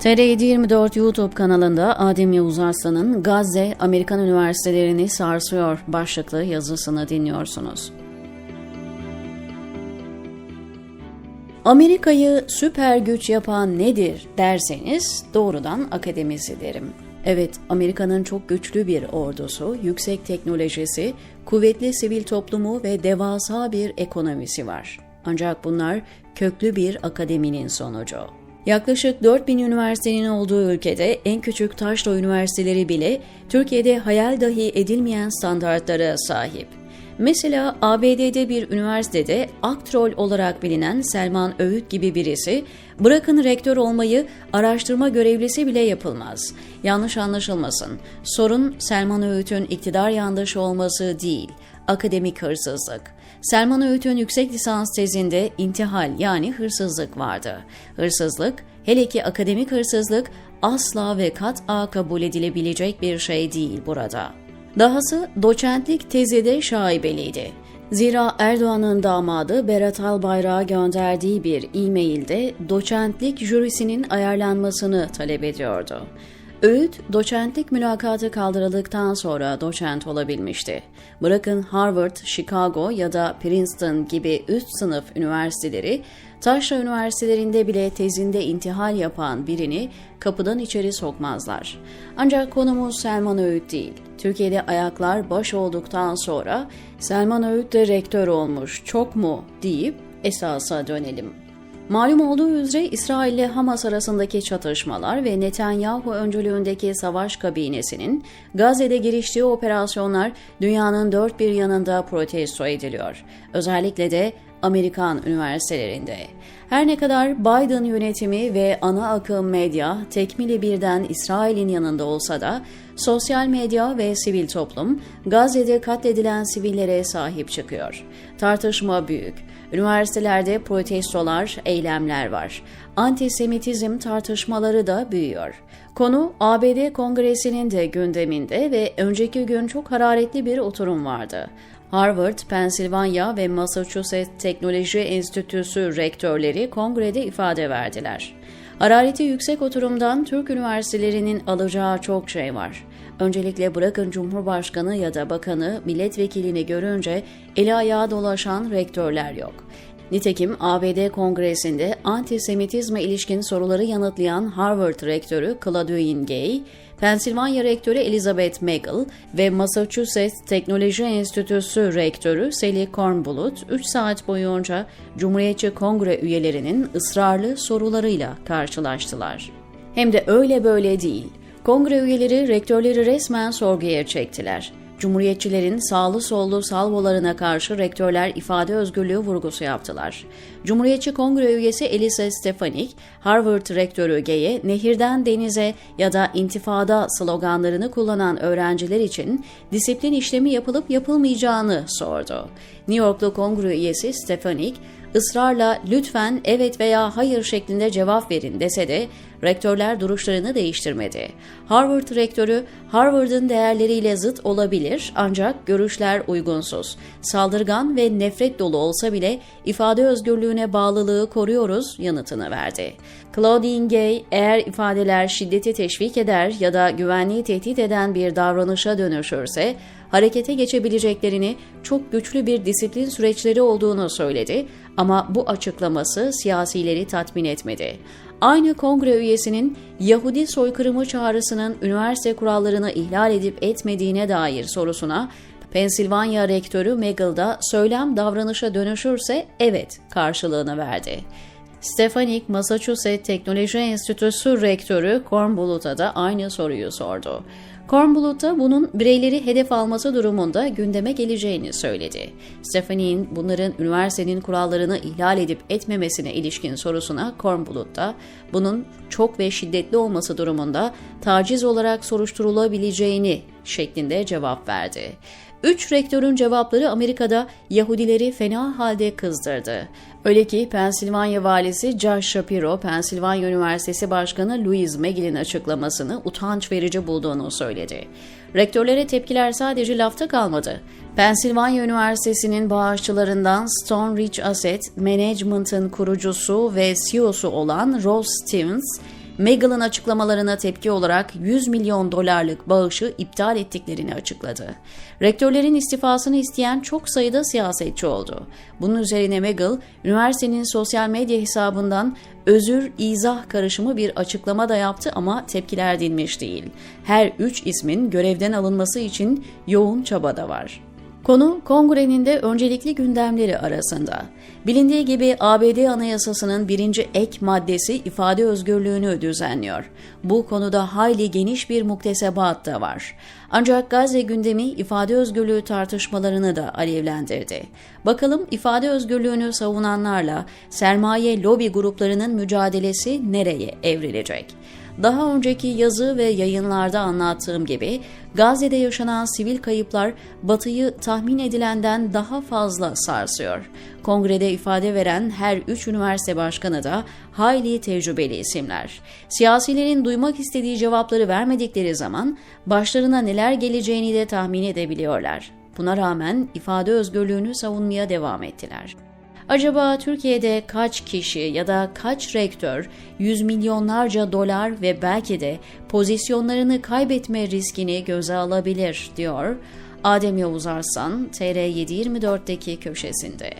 TR724 YouTube kanalında Adem Yavuz Arslan'ın Gazze Amerikan Üniversitelerini sarsıyor başlıklı yazısını dinliyorsunuz. Amerika'yı süper güç yapan nedir derseniz doğrudan akademisi derim. Evet, Amerika'nın çok güçlü bir ordusu, yüksek teknolojisi, kuvvetli sivil toplumu ve devasa bir ekonomisi var. Ancak bunlar köklü bir akademinin sonucu. Yaklaşık 4000 üniversitenin olduğu ülkede en küçük taşra üniversiteleri bile Türkiye'de hayal dahi edilmeyen standartlara sahip. Mesela ABD'de bir üniversitede aktrol olarak bilinen Selman Öğüt gibi birisi, bırakın rektör olmayı araştırma görevlisi bile yapılmaz. Yanlış anlaşılmasın. Sorun Selman Öğüt'ün iktidar yandaşı olması değil, akademik hırsızlık. Selman Öğüt'ün yüksek lisans tezinde intihal yani hırsızlık vardı. Hırsızlık, hele ki akademik hırsızlık asla ve kat'a kabul edilebilecek bir şey değil burada. Dahası doçentlik tezi de şaibeliydi. Zira Erdoğan'ın damadı Berat Albayrak'a gönderdiği bir e-mailde doçentlik jürisinin ayarlanmasını talep ediyordu. Öğüt, doçentlik mülakatı kaldırıldıktan sonra doçent olabilmişti. Bırakın Harvard, Chicago ya da Princeton gibi üst sınıf üniversiteleri, taşra üniversitelerinde bile tezinde intihal yapan birini kapıdan içeri sokmazlar. Ancak konumuz Selman Öğüt değil. Türkiye'de ayaklar baş olduktan sonra Selman Öğüt de rektör olmuş, çok mu deyip esasa dönelim. Malum olduğu üzere İsrail ile Hamas arasındaki çatışmalar ve Netanyahu öncülüğündeki savaş kabinesinin Gazze'de giriştiği operasyonlar dünyanın dört bir yanında protesto ediliyor. Özellikle de Amerikan üniversitelerinde. Her ne kadar Biden yönetimi ve ana akım medya tekmili birden İsrail'in yanında olsa da sosyal medya ve sivil toplum Gazze'de katledilen sivillere sahip çıkıyor. Tartışma büyük. Üniversitelerde protestolar, eylemler var. Antisemitizm tartışmaları da büyüyor. Konu ABD Kongresi'nin de gündeminde ve önceki gün çok hararetli bir oturum vardı. Harvard, Pennsylvania ve Massachusetts Teknoloji Enstitüsü rektörleri kongrede ifade verdiler. Harareti yüksek oturumdan Türk üniversitelerinin alacağı çok şey var. Öncelikle bırakın Cumhurbaşkanı ya da bakanı, milletvekilini görünce eli ayağa dolaşan rektörler yok. Nitekim ABD Kongresi'nde antisemitizme ilişkin soruları yanıtlayan Harvard rektörü Claudine Gay, Pensilvanya rektörü Elizabeth Magel ve Massachusetts Teknoloji Enstitüsü rektörü Sally Kornbluth 3 saat boyunca Cumhuriyetçi Kongre üyelerinin ısrarlı sorularıyla karşılaştılar. Hem de öyle böyle değil. Kongre üyeleri rektörleri resmen sorguya çektiler. Cumhuriyetçilerin sağlı sollu salvolarına karşı rektörler ifade özgürlüğü vurgusu yaptılar. Cumhuriyetçi Kongre üyesi Elisa Stefanik, Harvard rektörü Gay'e nehirden denize ya da intifada sloganlarını kullanan öğrenciler için disiplin işlemi yapılıp yapılmayacağını sordu. New Yorklu Kongre üyesi Stefanik, ısrarla lütfen evet veya hayır şeklinde cevap verin dese de rektörler duruşlarını değiştirmedi. Harvard rektörü Harvard'ın değerleriyle zıt olabilir ancak görüşler uygunsuz. Saldırgan ve nefret dolu olsa bile ifade özgürlüğüne bağlılığı koruyoruz yanıtını verdi. Claudine Gay eğer ifadeler şiddeti teşvik eder ya da güvenliği tehdit eden bir davranışa dönüşürse harekete geçebileceklerini çok güçlü bir disiplin süreçleri olduğunu söyledi ama bu açıklaması siyasileri tatmin etmedi. Aynı kongre üyesinin Yahudi soykırımı çağrısının üniversite kurallarını ihlal edip etmediğine dair sorusuna Pensilvanya rektörü Megal'da söylem davranışa dönüşürse evet karşılığını verdi. Stefanik, Massachusetts Teknoloji Enstitüsü rektörü Kornbluth'a da aynı soruyu sordu. Kornbluth da bunun bireyleri hedef alması durumunda gündeme geleceğini söyledi. Stephanie'nin bunların üniversitenin kurallarını ihlal edip etmemesine ilişkin sorusuna Kornbluth da bunun çok ve şiddetli olması durumunda taciz olarak soruşturulabileceğini şeklinde cevap verdi. Üç rektörün cevapları Amerika'da Yahudileri fena halde kızdırdı. Öyle ki Pensilvanya valisi Josh Shapiro, Pensilvanya Üniversitesi Başkanı Louis Magill'in açıklamasını utanç verici bulduğunu söyledi. Rektörlere tepkiler sadece lafta kalmadı. Pensilvanya Üniversitesi'nin bağışçılarından Stone Ridge Asset Management'ın kurucusu ve CEO'su olan Ross Stevens, Megal'ın açıklamalarına tepki olarak 100 milyon dolarlık bağışı iptal ettiklerini açıkladı. Rektörlerin istifasını isteyen çok sayıda siyasetçi oldu. Bunun üzerine Megal, üniversitenin sosyal medya hesabından özür, izah karışımı bir açıklama da yaptı ama tepkiler dinmiş değil. Her üç ismin görevden alınması için yoğun çaba da var. Konu kongrenin de öncelikli gündemleri arasında. Bilindiği gibi ABD Anayasası'nın birinci ek maddesi ifade özgürlüğünü düzenliyor. Bu konuda hayli geniş bir muktesebat da var. Ancak Gazze gündemi ifade özgürlüğü tartışmalarını da alevlendirdi. Bakalım ifade özgürlüğünü savunanlarla sermaye lobi gruplarının mücadelesi nereye evrilecek? Daha önceki yazı ve yayınlarda anlattığım gibi Gazze'de yaşanan sivil kayıplar Batı'yı tahmin edilenden daha fazla sarsıyor. Kongrede ifade veren her üç üniversite başkanı da hayli tecrübeli isimler. Siyasilerin duymak istediği cevapları vermedikleri zaman başlarına neler geleceğini de tahmin edebiliyorlar. Buna rağmen ifade özgürlüğünü savunmaya devam ettiler. Acaba Türkiye'de kaç kişi ya da kaç rektör yüz milyonlarca dolar ve belki de pozisyonlarını kaybetme riskini göze alabilir diyor Adem Yavuz Arslan TR724'deki köşesinde.